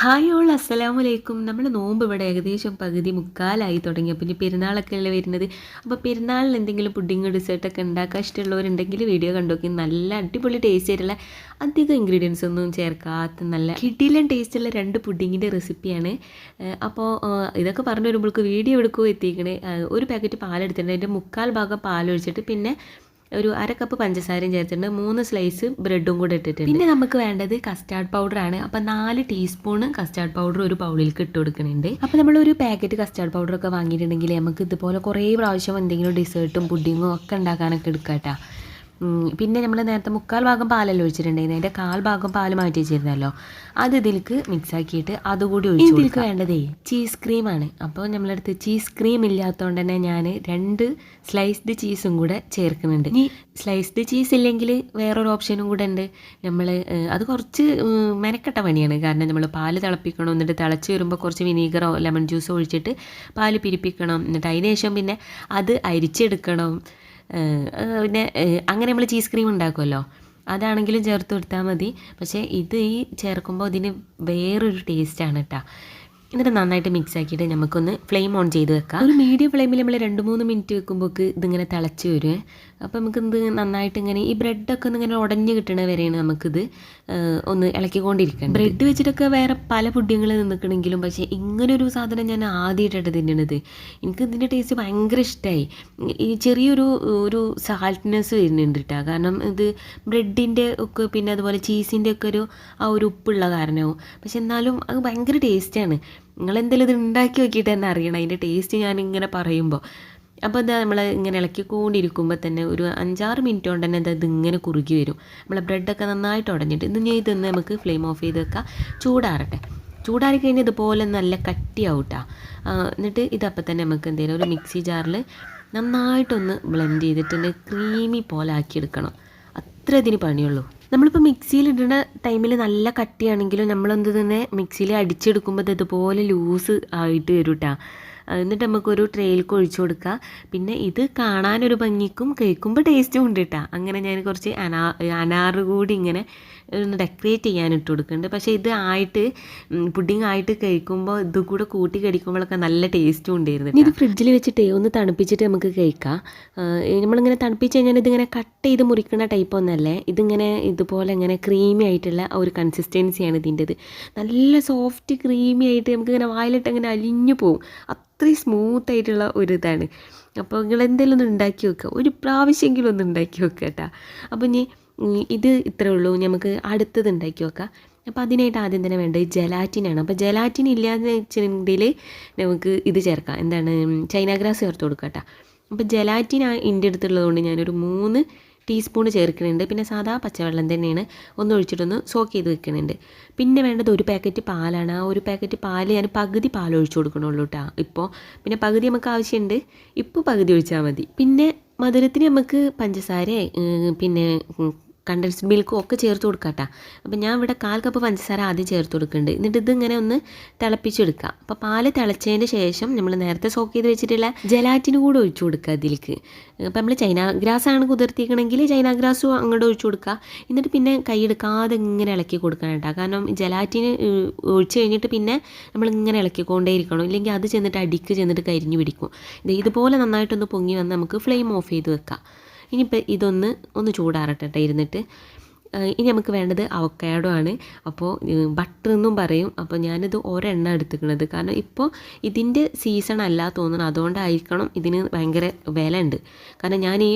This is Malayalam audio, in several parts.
ഹായ് ഓൾ അസ്സലാമു അലൈക്കും നമ്മൾ നോമ്പ് ഇവിടെ ഏകദേശം പകുതി മുക്കാലായി തുടങ്ങി. പിന്നെ പെരുന്നാളൊക്കെ അല്ലേ വരുന്നത്? അപ്പോൾ പെരുന്നാളിൽ എന്തെങ്കിലും പുഡിങ് ഡിസേർട്ടൊക്കെ ഉണ്ടാക്കാൻ ഇഷ്ടമുള്ളവരുണ്ടെങ്കിൽ വീഡിയോ കണ്ടോക്കി. നല്ല അടിപൊളി ടേസ്റ്റ് ആയിട്ടുള്ള അധികം ഇൻഗ്രീഡിയൻസ് ഒന്നും ചേർക്കാത്ത നല്ല കിടിലൻ ടേസ്റ്റുള്ള രണ്ട് പുഡിങ്ങിന്റെ റെസിപ്പിയാണ് അപ്പോൾ ഇതൊക്കെ പറഞ്ഞു വരുമ്പോൾക്ക് വീഡിയോ എടുക്കുമോ എത്തിക്കണേ. ഒരു പാക്കറ്റ് പാലെടുത്തിട്ടുണ്ട്. അതിന്റെ മുക്കാൽ ഭാഗം പാലൊഴിച്ചിട്ട് പിന്നെ ഒരു അര കപ്പ് പഞ്ചസാരയും ചേർത്തിട്ടുണ്ട്. മൂന്ന് സ്ലൈസ് ബ്രെഡും കൂടെ ഇട്ടിട്ടുണ്ട്. പിന്നെ നമുക്ക് വേണ്ടത് കസ്റ്റാർഡ് പൗഡർ ആണ്. അപ്പം നാല് ടീസ്പൂൺ കസ്റ്റാർഡ് പൗഡർ ഒരു പൗളിലേക്ക് ഇട്ട് കൊടുക്കുന്നുണ്ട്. അപ്പോൾ നമ്മൾ ഒരു പാക്കറ്റ് കസ്റ്റാർഡ് ഒക്കെ വാങ്ങിയിട്ടുണ്ടെങ്കിൽ നമുക്ക് ഇതുപോലെ കുറേ പ്രാവശ്യം എന്തെങ്കിലും ഡെസേർട്ടും പുഡിങ്ങും ഒക്കെ ഉണ്ടാക്കാനൊക്കെ എടുക്കാട്ടോ. പിന്നെ നമ്മൾ നേരത്തെ മുക്കാൽ ഭാഗം പാലല്ലോ ഒഴിച്ചിട്ടുണ്ടായിരുന്നു? അതിന്റെ കാൽ ഭാഗം പാൽ മാറ്റി വെച്ചിരുന്നല്ലോ. അത് ഇതിലേക്ക് മിക്സ് ആക്കിയിട്ട് അതുകൂടി ഒഴിച്ചു ഇതിലേക്ക് വേണ്ടതേ ചീസ് ക്രീമാണ് അപ്പോൾ നമ്മളടുത്ത് ചീസ് ക്രീം ഇല്ലാത്തതുകൊണ്ട് തന്നെ ഞാൻ രണ്ട് സ്ലൈസ്ഡ് ചീസും കൂടെ ചേർക്കുന്നുണ്ട്. ഇനി സ്ലൈസ്ഡ് ചീസ് ഇല്ലെങ്കിൽ വേറൊരു ഓപ്ഷനും കൂടെ ഉണ്ട്. നമ്മൾ അത് കുറച്ച് മെനക്കെട്ട പണിയാണ്. കാരണം നമ്മൾ പാൽ തിളപ്പിക്കണം എന്നിട്ട് തിളച്ച് വരുമ്പോൾ കുറച്ച് വിനീഗറോ ലെമൺ ജ്യൂസോ ഒഴിച്ചിട്ട് പാൽ പിരിപ്പിക്കണം. എന്നിട്ട് അതിന് ശേഷം പിന്നെ അത് അരിച്ചെടുക്കണം. പിന്നെ അങ്ങനെ നമ്മൾ ചീസ് ക്രീം ഉണ്ടാക്കുമല്ലോ അതാണെങ്കിലും ചേർത്ത് കൊടുത്താൽ മതി. പക്ഷേ ഇത് ഈ ചേർക്കുമ്പോൾ ഇതിന് വേറൊരു ടേസ്റ്റാണ് കേട്ടോ എന്നിട്ട് നന്നായിട്ട് മിക്സ് ആക്കിയിട്ട് നമുക്കൊന്ന് ഫ്ലെയിം ഓൺ ചെയ്ത് വെക്കാം. ഒരു മീഡിയം ഫ്ലെയിമിൽ നമ്മൾ രണ്ട് മൂന്ന് മിനിറ്റ് വെക്കുമ്പോൾക്ക് ഇതിങ്ങനെ തിളച്ച് വരും. അപ്പോൾ നമുക്ക് ഇത് നന്നായിട്ട് ഇങ്ങനെ ഈ ബ്രെഡൊക്കെ ഒന്ന് ഇങ്ങനെ ഉടഞ്ഞ് കിട്ടണ വരെയാണ് നമുക്കിത് ഒന്ന് ഇളക്കിക്കൊണ്ടിരിക്കണം ബ്രെഡ് വെച്ചിട്ടൊക്കെ വേറെ പല പുഡിങ്ങൾ നിൽക്കണമെങ്കിലും പക്ഷേ ഇങ്ങനൊരു സാധനം ഞാൻ ആദ്യമായിട്ടാണ് തിന്നണത്. എനിക്ക് ഇതിന്റെ ടേസ്റ്റ് ഭയങ്കര ഇഷ്ടമായി ഈ ചെറിയൊരു ഒരു സാൾട്ട്നെസ് വരുന്നുണ്ട് കേട്ടോ കാരണം ഇത് ബ്രെഡിന്റെ ഒക്കെ പിന്നെ അതുപോലെ ചീസിന്റെ ഒക്കെ ഒരു ആ ഒരു ഉപ്പുള്ള കാരണവും. പക്ഷെ എന്നാലും അത് ഭയങ്കര ടേസ്റ്റാണ് നിങ്ങൾ എന്തെങ്കിലും ഇത് ഉണ്ടാക്കി നോക്കിയിട്ട് തന്നെ അറിയണം. അതിന്റെ ടേസ്റ്റ് ഞാനിങ്ങനെ പറയുമ്പോൾ അപ്പോൾ എന്താ നമ്മൾ ഇങ്ങനെ ഇളക്കി ഇളക്കിക്കൊണ്ടിരിക്കുമ്പോൾ തന്നെ ഒരു അഞ്ചാറ് മിനിറ്റ് കൊണ്ട് തന്നെ ഇത് ഇങ്ങനെ കുറുകി വരും. നമ്മളെ ബ്രെഡൊക്കെ നന്നായിട്ട് ഉടഞ്ഞിട്ട് ഇത് ഞാൻ ഇതൊന്ന് നമുക്ക് ഫ്ലെയിം ഓഫ് ചെയ്ത് വെക്കാം. ചൂടാറട്ടെ. ചൂടാറി കഴിഞ്ഞാൽ ഇതുപോലെ നല്ല കട്ടിയാവൂട്ടാ. എന്നിട്ട് ഇതപ്പം തന്നെ നമുക്ക് എന്തെങ്കിലും ഒരു മിക്സി ജാറിൽ നന്നായിട്ടൊന്ന് ബ്ലെൻഡ് ചെയ്തിട്ട് ക്രീമി പോലെ ആക്കിയെടുക്കണം. അത്ര ഇതിന് പണിയുള്ളൂ. നമ്മളിപ്പോൾ മിക്സിയിൽ ഇടുന്ന ടൈമിൽ നല്ല കട്ടിയാണെങ്കിലും നമ്മളെന്ത് തന്നെ മിക്സിയിൽ അടിച്ചെടുക്കുമ്പോൾ ഇതുപോലെ ലൂസ് ആയിട്ട് വരും കേട്ടോ എന്നിട്ട് നമുക്കൊരു ട്രെയിലേക്ക് ഒഴിച്ചു കൊടുക്കുക പിന്നെ ഇത് കാണാനൊരു ഭംഗിക്കും കഴിക്കുമ്പോൾ ടേസ്റ്റും ഉണ്ട് കേട്ടോ. അങ്ങനെ ഞാൻ കുറച്ച് അനാ അനാറ് കൂടി ഇങ്ങനെ ഒന്ന് ഡെക്കറേറ്റ് ചെയ്യാൻ ഇട്ട് കൊടുക്കുന്നുണ്ട് പക്ഷേ ഇത് ആയിട്ട് പുഡിംഗ് ആയിട്ട് കഴിക്കുമ്പോൾ ഇത് കൂടെ കൂട്ടി കഴിക്കുമ്പോഴൊക്കെ നല്ല ടേസ്റ്റും ഉണ്ടായിരുന്നു ഇത് ഫ്രിഡ്ജിൽ വെച്ചിട്ട് ഒന്ന് തണുപ്പിച്ചിട്ട് നമുക്ക് കഴിക്കാം. നമ്മളിങ്ങനെ തണുപ്പിച്ച് കഴിഞ്ഞാൽ ഇതിങ്ങനെ കട്ട് ചെയ്ത് മുറിക്കുന്ന ടൈപ്പ് ഒന്നല്ലേ? ഇതിങ്ങനെ ഇതുപോലെ ഇങ്ങനെ ക്രീമി ആയിട്ടുള്ള ഒരു കൺസിസ്റ്റൻസിയാണ് ഇതിന്റെത്. നല്ല സോഫ്റ്റ് ക്രീമി ആയിട്ട് നമുക്ക് ഇങ്ങനെ വായിലിട്ട് അങ്ങനെ അലിഞ്ഞു പോകും അത്രയും സ്മൂത്ത് ആയിട്ടുള്ള ഒരു ഇതാണ്. അപ്പോൾ നിങ്ങൾ എന്തെങ്കിലും ഒന്ന് ഉണ്ടാക്കി വെക്കുക ഒരു പ്രാവശ്യമെങ്കിലും ഒന്ന് ഉണ്ടാക്കി വെക്കുക കേട്ടോ അപ്പോൾ ഇനി ഇത് ഇത്രേ ഉള്ളൂ. നമുക്ക് അടുത്തത് ഉണ്ടാക്കി വെക്കാം അപ്പോൾ അതിനായിട്ട് ആദ്യം തന്നെ വേണ്ടത് ജലാറ്റിനാണ് അപ്പോൾ ജലാറ്റിൻ ഇല്ലാന്ന് വെച്ചിട്ടുണ്ടെങ്കിൽ നമുക്ക് ഇത് ചേർക്കാം. എന്താണ്? ചൈന ഗ്രാസ് ചേർത്ത് കൊടുക്കാം കേട്ടോ. അപ്പോൾ ജലാറ്റിൻ എന്റെ അടുത്തുള്ളതുകൊണ്ട് ഞാനൊരു മൂന്ന് ടീസ്പൂൺ ചേർക്കുന്നുണ്ട്. പിന്നെ സാധാ പച്ചവെള്ളം തന്നെയാണ്. ഒന്ന് ഒഴിച്ചിട്ടൊന്ന് സോക്ക് ചെയ്ത് വെക്കുന്നുണ്ട്. പിന്നെ വേണ്ടത് ഒരു പാക്കറ്റ് പാലാണ്. ആ ഒരു പാക്കറ്റ് പാൽ ഞാൻ പകുതി പാൽ ഒഴിച്ചു കൊടുക്കണുള്ളൂ കേട്ടോ. ഇപ്പോൾ പിന്നെ പകുതി നമുക്ക് ആവശ്യമുണ്ട്. ഇപ്പോൾ പകുതി ഒഴിച്ചാൽ മതി. പിന്നെ മധുരത്തിന് നമുക്ക് പഞ്ചസാര പിന്നെ കണ്ടൻസ്ഡ് മിൽക്കും ഒക്കെ ചേർത്ത് കൊടുക്കാം അപ്പോൾ ഞാൻ ഇവിടെ കാൽ കപ്പ് പഞ്ചസാര ആദ്യം ചേർത്ത് കൊടുക്കുന്നുണ്ട് എന്നിട്ട് ഇതിങ്ങനെ ഒന്ന് തിളപ്പിച്ചെടുക്കുക അപ്പോൾ പാൽ തിളച്ചതിന് ശേഷം നമ്മൾ നേരത്തെ സോക്ക് ചെയ്ത് വെച്ചിട്ടുള്ള ജലാറ്റിന് കൂടെ ഒഴിച്ചു കൊടുക്കുക അതിലേക്ക് അപ്പോൾ നമ്മൾ ചൈന ഗ്രാസ് ആണ് കുതിർത്തിക്കണമെങ്കിൽ ചൈന ഗ്രാസും അങ്ങോട്ട് ഒഴിച്ചു കൊടുക്കുക എന്നിട്ട് പിന്നെ കൈയെടുക്കാതെ ഇങ്ങനെ ഇളക്കി കൊടുക്കണം കേട്ടോ കാരണം ജലാറ്റിന് ഒഴിച്ച് കഴിഞ്ഞിട്ട് പിന്നെ നമ്മൾ ഇങ്ങനെ ഇളക്കിക്കൊണ്ടേ ഇരിക്കണം. ഇല്ലെങ്കിൽ അത് ചെന്നിട്ട് അടിക്ക് ചെന്നിട്ട് കരിഞ്ഞു പിടിക്കും. ഇതുപോലെ നന്നായിട്ടൊന്ന് പൊങ്ങി വന്ന് നമുക്ക് ഫ്ലെയിം ഓഫ് ചെയ്ത് വെക്കാം. ഇനിയിപ്പോൾ ഇതൊന്ന് ഒന്ന് ചൂടാറട്ടെ ഇരുന്നിട്ട് ഇനി നമുക്ക് വേണ്ടത് അവക്കാഡോ ആണ്. അപ്പോൾ ബട്ടർ എന്നും പറയും. അപ്പോൾ ഞാനിത് ഒരെണ്ണ എടുത്തിരിക്കുന്നത് കാരണം ഇപ്പോൾ ഇതിന്റെ സീസൺ അല്ല തോന്നുന്നു അതുകൊണ്ടായിരിക്കണം ഇതിന് ഭയങ്കര വില ഉണ്ട് കാരണം ഞാൻ ഈ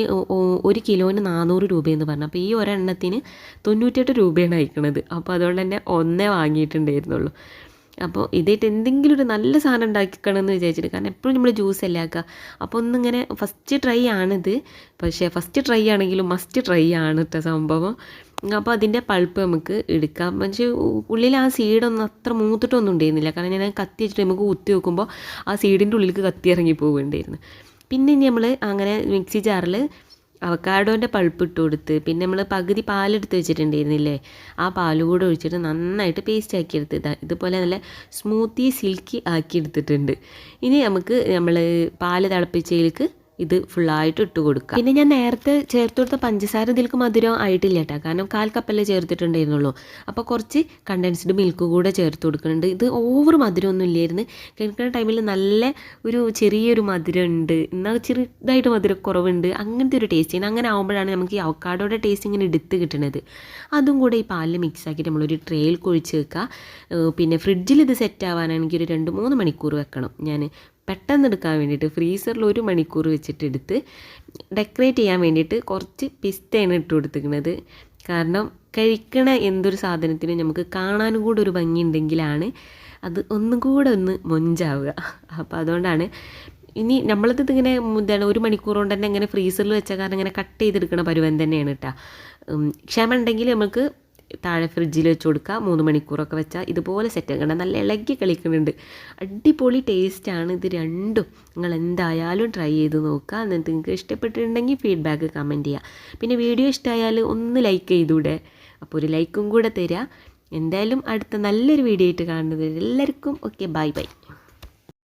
ഒരു കിലോന് നാനൂറ് രൂപയെന്ന് പറഞ്ഞു. അപ്പോൾ ഈ ഒരെണ്ണത്തിന് തൊണ്ണൂറ്റെട്ട് രൂപയാണ് അയക്കണത്. അപ്പോൾ അതുകൊണ്ട് തന്നെ ഒന്നേ വാങ്ങിയിട്ടുണ്ടായിരുന്നുള്ളൂ. അപ്പോൾ ഇതായിട്ട് എന്തെങ്കിലും ഒരു നല്ല സാധനം ഉണ്ടാക്കിക്കണമെന്ന് വിചാരിച്ചിട്ട്. കാരണം എപ്പോഴും നമ്മൾ ജ്യൂസ് അല്ലേ ആക്കുക. അപ്പോൾ ഒന്നിങ്ങനെ ഫസ്റ്റ് ട്രൈ ആണിത്. പക്ഷേ ഫസ്റ്റ് ട്രൈ ആണെങ്കിലും മസ്റ്റ് ട്രൈ ആണ് കേട്ടോ സംഭവം. അപ്പോൾ അതിന്റെ പൾപ്പ് നമുക്ക് എടുക്കാം. പക്ഷേ ഉള്ളിൽ ആ സീഡൊന്നും അത്ര മൂത്തിട്ടൊന്നും ഉണ്ടായിരുന്നില്ല. കാരണം ഞാൻ കത്തി വെച്ചിട്ട് നമുക്ക് കുത്തി വെക്കുമ്പോൾ ആ സീഡിന്റെ ഉള്ളിലേക്ക് കത്തി ഇറങ്ങി പോവുകയുണ്ടായിരുന്നു. പിന്നെ ഇനി നമ്മൾ അങ്ങനെ മിക്സി ജാറിൽ അവക്കാഡോന്റെ പൾപ്പ് ഇട്ട് കൊടുത്ത് പിന്നെ നമ്മൾ പകുതി പാലെടുത്ത് വെച്ചിട്ടുണ്ടായിരുന്നില്ലേ? ആ പാൽ കൂടെ ഒഴിച്ചിട്ട് നന്നായിട്ട് പേസ്റ്റ് ആക്കി എടുത്ത് ഇതുപോലെ നല്ല സ്മൂത്തി സിൽക്കി ആക്കി എടുത്തിട്ടുണ്ട്. ഇനി നമുക്ക് നമ്മൾ പാൽ തിളപ്പിച്ചതിലേക്ക് ഇത് ഫുള്ളായിട്ട് ഇട്ട് കൊടുക്കുക പിന്നെ ഞാൻ നേരത്തെ ചേർത്ത് കൊടുത്ത പഞ്ചസാര ഇതിൽക്ക് മധുരം ആയിട്ടില്ല കേട്ടോ കാരണം കാൽ കപ്പല്ലേ ചേർത്തിട്ടുണ്ടായിരുന്നുള്ളൂ. അപ്പോൾ കുറച്ച് കണ്ടൻസ്ഡ് മിൽക്ക് കൂടെ ചേർത്ത് കൊടുക്കുന്നുണ്ട്. ഇത് ഓവർ മധുരമൊന്നും ഇല്ലായിരുന്നു. കഴിക്കുന്ന ടൈമിൽ നല്ല ഒരു ചെറിയൊരു മധുരം ഉണ്ട് എന്നാൽ ചെറുതായിട്ട് മധുരം കുറവുണ്ട്. അങ്ങനത്തെ ഒരു ടേസ്റ്റ് ചെയ്യുന്നത് അങ്ങനെ ആകുമ്പോഴാണ് നമുക്ക് ഈ അവക്കാടോയുടെ ടേസ്റ്റ് ഇങ്ങനെ എടുത്ത് കിട്ടുന്നത് അതും കൂടെ ഈ പാലിൽ മിക്സ് ആക്കിയിട്ട് നമ്മളൊരു ട്രേയിൽ കുഴിച്ച് വെക്കുക പിന്നെ ഫ്രിഡ്ജിൽ ഇത് സെറ്റ് ആവാനാണെങ്കിൽ ഒരു രണ്ട് മൂന്ന് മണിക്കൂർ വെക്കണം. ഞാൻ പെട്ടെന്ന് എടുക്കാൻ വേണ്ടിയിട്ട് ഫ്രീസറിൽ ഒരു മണിക്കൂർ വെച്ചിട്ട് എടുത്ത് ഡെക്കറേറ്റ് ചെയ്യാൻ വേണ്ടിയിട്ട് കുറച്ച് പിസ്തയാണ് ഇട്ട് കൊടുത്തിരിക്കുന്നത്. കാരണം കഴിക്കണ എന്തൊരു സാധനത്തിനും നമുക്ക് കാണാനും കൂടെ ഒരു ഭംഗി ഉണ്ടെങ്കിലാണ് അത് ഒന്നും കൂടെ ഒന്ന് മൊഞ്ചാവുക. അപ്പോൾ അതുകൊണ്ടാണ് ഇനി നമ്മളത് ഇതിങ്ങനെ എന്താണ് ഒരു മണിക്കൂർ കൊണ്ട് തന്നെ ഇങ്ങനെ ഫ്രീസറിൽ വെച്ച കാരണം ഇങ്ങനെ കട്ട് ചെയ്തെടുക്കണ പരുവം തന്നെയാണ് കേട്ടോ ക്ഷമ ഉണ്ടെങ്കിൽ നമുക്ക് താഴെ ഫ്രിഡ്ജിൽ വെച്ച് കൊടുക്കുക മൂന്ന് മണിക്കൂറൊക്കെ വെച്ചാൽ ഇതുപോലെ സെറ്റ് ആക്കണം നല്ല ഇളകി കളിക്കുന്നുണ്ട്. അടിപൊളി ടേസ്റ്റാണ് ഇത് രണ്ടും. നിങ്ങൾ എന്തായാലും ട്രൈ ചെയ്ത് നോക്കുക എന്നിട്ട് നിങ്ങൾക്ക് ഇഷ്ടപ്പെട്ടിട്ടുണ്ടെങ്കിൽ ഫീഡ്ബാക്ക് കമന്റ് ചെയ്യുക പിന്നെ വീഡിയോ ഇഷ്ടമായാൽ ഒന്ന് ലൈക്ക് ചെയ്തൂടെ. അപ്പോൾ ഒരു ലൈക്കും കൂടെ തരിക എന്തായാലും അടുത്ത നല്ലൊരു വീഡിയോ ആയിട്ട് കാണുന്നത് എല്ലാവർക്കും ഓക്കെ ബൈ ബൈ